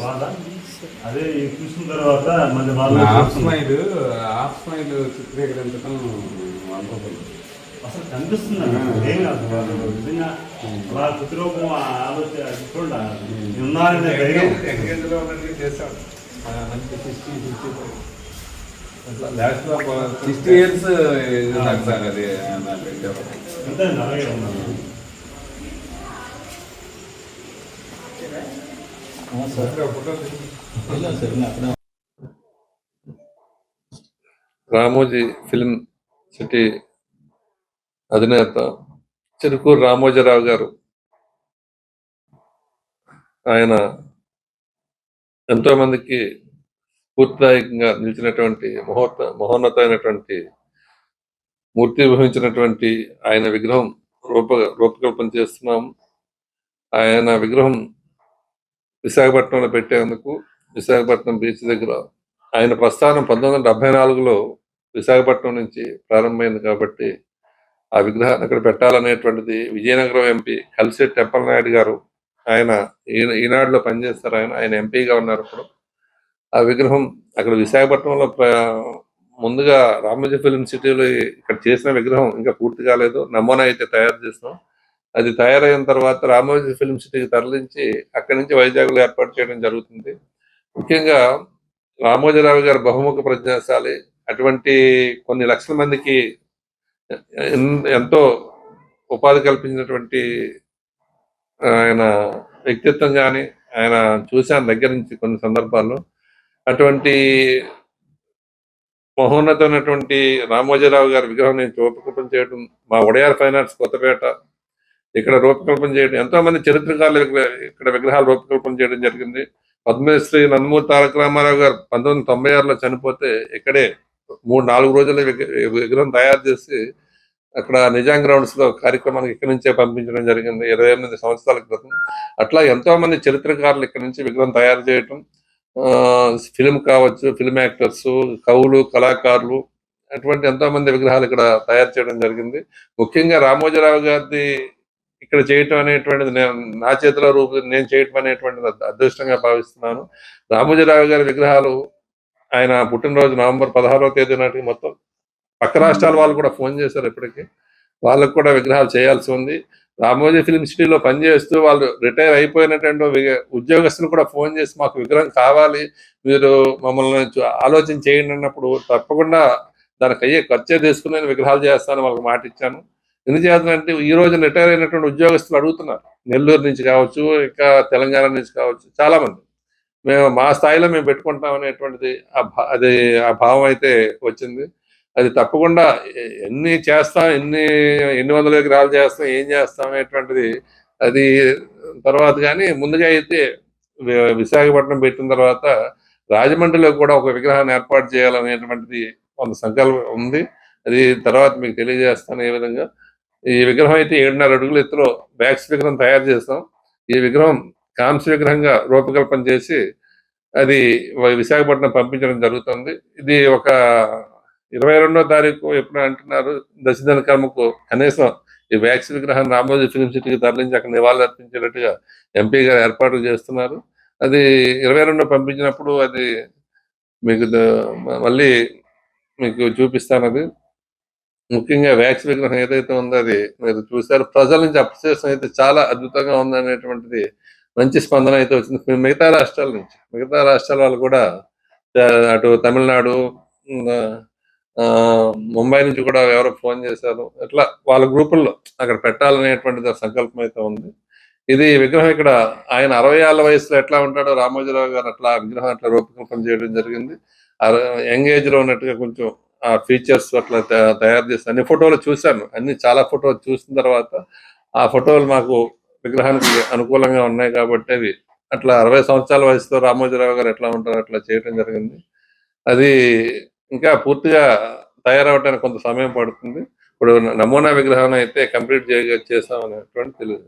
బాధ అదే చూసిన తర్వాత హాఫ్ స్మైల్ హాఫ్ స్మైల్ చిత్రీకరించడం వండర్ఫుల్ అసలు కనిపిస్తుంది? ఏం కాదు నిజంగా అలా ప్రతిరూపం ఆ ఆలోచన చూడండి ఉన్నారనే ధైర్యం. మంచి సిక్స్టీ ఇయర్స్ నాకు సార్ అది? అంతే అలాగే ఉన్నారు రామోజీ ఫిల్మ్ సిటీ అధినేత చిరుకూరు రామోజీరావు గారు. ఆయన ఎంతో మందికి స్ఫూర్తిదాయకంగా నిలిచినటువంటి మహోత మహోన్నతమైనటువంటి మూర్తి విభవించినటువంటి ఆయన విగ్రహం రూప రూపకల్పన చేస్తున్నాం. ఆయన విగ్రహం విశాఖపట్నంలో పెట్టేందుకు విశాఖపట్నం బీచ్ దగ్గర ఆయన ప్రస్థానం పంతొమ్మిది వందల డెబ్బై నాలుగులో విశాఖపట్నం నుంచి ప్రారంభమైంది కాబట్టి ఆ విగ్రహాన్ని అక్కడ పెట్టాలనేటువంటిది విజయనగరం ఎంపీ కలిసెట్ టెంపల్ నాయుడు గారు ఆయన ఈ- ఈనాడులో పనిచేస్తారు ఆయన ఆయన ఎంపీగా ఉన్నారు ఇప్పుడు. ఆ విగ్రహం అక్కడ విశాఖపట్నంలో ప్ర- ముందుగా రామోజీ ఫిల్మ్ సిటీలో ఇక్కడ చేసిన విగ్రహం ఇంకా పూర్తి కాలేదు. నమూనా అయితే తయారు చేస్తాం అది తయారైన తర్వాత రామోజీ ఫిల్మ్ సిటీకి తరలించి అక్కడి నుంచి వైజాగ్లో ఏర్పాటు చేయడం జరుగుతుంది. ముఖ్యంగా రామోజీరావు గారు బహుముఖ ప్రజ్ఞాశాలి. అటువంటి కొన్ని లక్షల మందికి ఎంతో ఉపాధి కల్పించినటువంటి ఆయన వ్యక్తిత్వం కానీ ఆయన చూశాను దగ్గర నుంచి కొన్ని సందర్భాల్లో. అటువంటి మహోన్నతమైనటువంటి రామోజీరావు గారి విగ్రహం నేను రూపకల్పన చేయడం మా ఒడయార్ ఫైనాన్స్ కొత్తపేట ఇక్కడ రూపకల్పన చేయడం ఎంతో మంది చరిత్రకారులు ఇక్కడ- ఇక్కడ విగ్రహాలు రూపకల్పన చేయడం జరిగింది. పద్మశ్రీ నందమూరి తారక రామారావు గారు పంతొమ్మిది వందల తొంభై ఆరులో చనిపోతే ఇక్కడే మూడు నాలుగు రోజుల విగ్రహం తయారు చేసి అక్కడ నిజాం గ్రౌండ్స్లో కార్యక్రమానికి ఇక్కడ నుంచే పంపించడం జరిగింది. ఇరవై ఎనిమిది సంవత్సరాల క్రితం. అట్లా ఎంతో మంది చరిత్రకారులు ఇక్కడ నుంచి విగ్రహం తయారు చేయటం ఫిల్మ్ కావచ్చు ఫిల్మ్ యాక్టర్స్ కవులు కళాకారులు అటువంటి ఎంతో మంది విగ్రహాలు ఇక్కడ తయారు చేయడం జరిగింది. ముఖ్యంగా రామోజీరావు గారిది ఇక్కడ చేయటం అనేటువంటిది నేను నా చేతిలో రూపు నేను చేయటం అనేటువంటిది అదృష్టంగా భావిస్తున్నాను. రామోజీరావు గారి విగ్రహాలు ఆయన పుట్టినరోజు నవంబర్ పదహారవ తేదీ నాటికి మొత్తం పక్క రాష్ట్రాల వాళ్ళు కూడా ఫోన్ చేశారు ఇప్పటికి. వాళ్ళకు కూడా విగ్రహాలు చేయాల్సి ఉంది. రామోజీ ఫిల్మ్ సిటీలో పనిచేస్తూ వాళ్ళు రిటైర్ అయిపోయినటువంటి ఉద్యోగస్తులు కూడా ఫోన్ చేసి మాకు విగ్రహం కావాలి మీరు మమ్మల్ని ఆలోచన చేయండి అన్నప్పుడు తప్పకుండా దానికి అయ్యే ఖర్చే తీసుకుని విగ్రహాలు చేస్తాను వాళ్ళకి మాట ఇచ్చాను ఎందుచేతంటే ఈ రోజు రిటైర్ అయినటువంటి ఉద్యోగస్తులు అడుగుతున్నారు. నెల్లూరు నుంచి కావచ్చు ఇంకా తెలంగాణ నుంచి కావచ్చు చాలా మంది మేము మా స్థాయిలో మేము పెట్టుకుంటాం అనేటువంటిది అది ఆ భావం అయితే వచ్చింది. అది తప్పకుండా ఎన్ని చేస్తాం ఎన్ని ఎన్ని వందల విగ్రహాలు చేస్తాం ఏం చేస్తాం అనేటువంటిది అది తర్వాత కానీ ముందుగా అయితే విశాఖపట్నం పెట్టిన తర్వాత రాజమండ్రిలో కూడా ఒక విగ్రహాన్ని ఏర్పాటు చేయాలనేటువంటిది కొంత సంకల్పం ఉంది. అది తర్వాత మీకు తెలియజేస్తాను ఏ విధంగా. ఈ విగ్రహం అయితే ఏడున్నర అడుగుల ఎత్తులో బ్యాక్స్ విగ్రహం తయారు చేస్తాం. ఈ విగ్రహం కాంస్య విగ్రహంగా రూపకల్పన చేసి అది విశాఖపట్నం పంపించడం జరుగుతుంది. ఇది ఒక ఇరవై రెండో తారీఖు ఎప్పుడు అంటున్నారు. దశదన కర్మకు కనీసం ఈ వ్యాక్స్ విగ్రహాన్ని రామోజీ ఫిలిం సిటీకి తరలించి అక్కడ నివాళులు అర్పించేటట్టుగా ఎంపీ గారు ఏర్పాటు చేస్తున్నారు. అది ఇరవై రెండో పంపించినప్పుడు అది మీకు మళ్ళీ మీకు చూపిస్తాను అది ముఖ్యంగా వ్యాక్స్ విగ్రహం ఏదైతే ఉందో అది మీరు చూసారు ప్రజల నుంచి అప్రిసియేషన్ అయితే చాలా అద్భుతంగా ఉందనేటువంటిది మంచి స్పందన అయితే వచ్చింది. మిగతా రాష్ట్రాల నుంచి మిగతా రాష్ట్రాల వాళ్ళు కూడా అటు తమిళనాడు ఆ, ముంబై నుంచి కూడా ఎవరో ఫోన్ చేశారు. అట్లా వాళ్ళ గ్రూపుల్లో అక్కడ పెట్టాలనేటువంటిది సంకల్పం అయితే ఉంది. ఇది విగ్రహం ఇక్కడ ఆయన అరవై ఏళ్ళ వయసులో ఎట్లా ఉంటాడో రామోజీరావు గారు అట్లా విగ్రహం అట్లా రూపకల్పన చేయడం జరిగింది. యంగ్ ఏజ్లో ఉన్నట్టుగా కొంచెం ఆ ఫీచర్స్ అట్లా తయారు చేసి అన్ని ఫోటోలు చూశాను. అన్ని చాలా ఫోటోలు చూసిన తర్వాత ఆ ఫోటోలు మాకు విగ్రహానికి అనుకూలంగా ఉన్నాయి కాబట్టి అవి అట్లా అరవై సంవత్సరాల వయసులో రామోజీరావు గారు ఎట్లా ఉంటారో అట్లా చేయడం జరిగింది. అది ఇంకా పూర్తిగా తయారవడానికి కొంత సమయం పడుతుంది. ఇప్పుడు నమూనా విగ్రహం అయితే కంప్లీట్ చేయ చేసాం అనేటువంటి తెలియదు